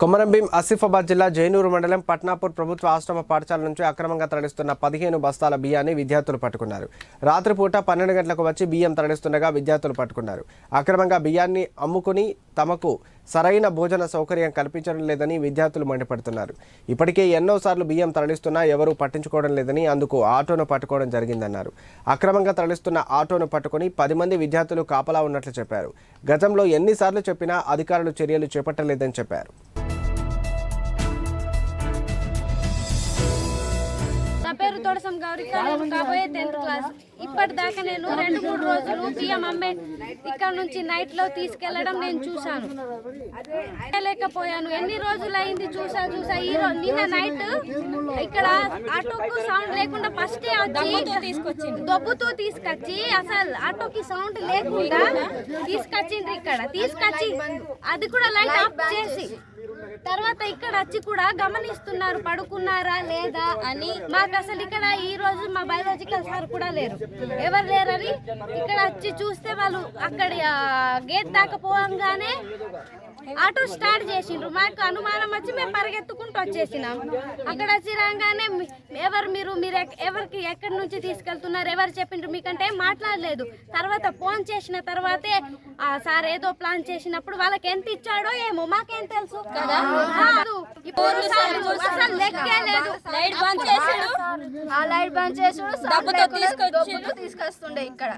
కొమరంభీం ఆసిఫాబాద్ జిల్లా జైనూరు మండలం పట్నాపూర్ ప్రభుత్వ ఆశ్రమ పాఠశాల నుంచి అక్రమంగా తరలిస్తున్న పదిహేను బస్తాల బియ్యాన్ని విద్యార్థులు పట్టుకున్నారు. రాత్రిపూట పన్నెండు గంటలకు వచ్చి బియ్యం తరలిస్తుండగా విద్యార్థులు పట్టుకున్నారు. అక్రమంగా బియ్యాన్ని అమ్ముకుని తమకు సరైన భోజన సౌకర్యం కల్పించడం లేదని విద్యార్థులు మండిపడుతున్నారు. ఇప్పటికే ఎన్నోసార్లు బియ్యం తరలిస్తున్నా ఎవరూ పట్టించుకోవడం లేదని అందుకు ఆటోను పట్టుకోవడం జరిగిందన్నారు. అక్రమంగా తరలిస్తున్న ఆటోను పట్టుకుని పది మంది విద్యార్థులు కాపలా ఉన్నట్లు చెప్పారు. గతంలో ఎన్నిసార్లు చెప్పినా అధికారులు చర్యలు చేపట్టలేదని చెప్పారు. పేరు తొడసం గౌరిక నేను కాబోయే టెన్త్ క్లాస్ ఇప్పటిదాకా నేను రెండు మూడు రోజులు బియ్యం అమ్మే ఇక్కడ నుంచి నైట్లో తీసుకెళ్ళడం నేను చూశాను. లేకపోయాను. ఎన్ని రోజులు అయింది చూసా చూసా. ఈ రోజు నిన్న నైట్ ఇక్కడ ఆటోకు సౌండ్ లేకుండా ఫస్ట్ వచ్చి తీసుకొచ్చింది దొబ్బుతూ తీసుకొచ్చి అసలు ఆటోకి సౌండ్ లేకుండా తీసుకొచ్చిండ్రు ఇక్కడ. తీసుకొచ్చి అది కూడా లైట్ ఆఫ్ చేసి తర్వాత ఇక్కడ వచ్చి కూడా గమనిస్తున్నారు పడుకున్నారా లేదా అని. మాకు అసలు ఇక్కడ ఈ రోజు మా బయాలజికల్ సార్ కూడా లేరు. ఎవరు లేరని ఇక్కడ వచ్చి చూస్తే వాళ్ళు అక్కడ గేట్ దాకా పోవంగానే ఆటో స్టార్ట్ చేసిండ్రు. మాకు అనుమానం వచ్చి మేము పరిగెత్తుకుంటూ వచ్చేసినాం. అక్కడ వచ్చి రాగానే ఎవరు మీరు మీరు ఎక్- ఎవరికి ఎక్కడి నుంచి తీసుకెళ్తున్నారు ఎవరు చెప్పిండ్రు మీకంటే మాట్లాడలేదు. తర్వాత ఫోన్ చేసిన తర్వాతే సార్ ఏదో ప్లాన్ చేసినప్పుడు వాళ్ళకి ఎంత ఇచ్చాడో ఏమో మాకేం తెలుసు? కదా? లైట్ బంద్ చేసాడు. ఆ లైట్ బంద్ చేసుడు డబ్బుతో తీసుకొచ్చిండు. తీసుకొస్తుండే ఇక్కడ.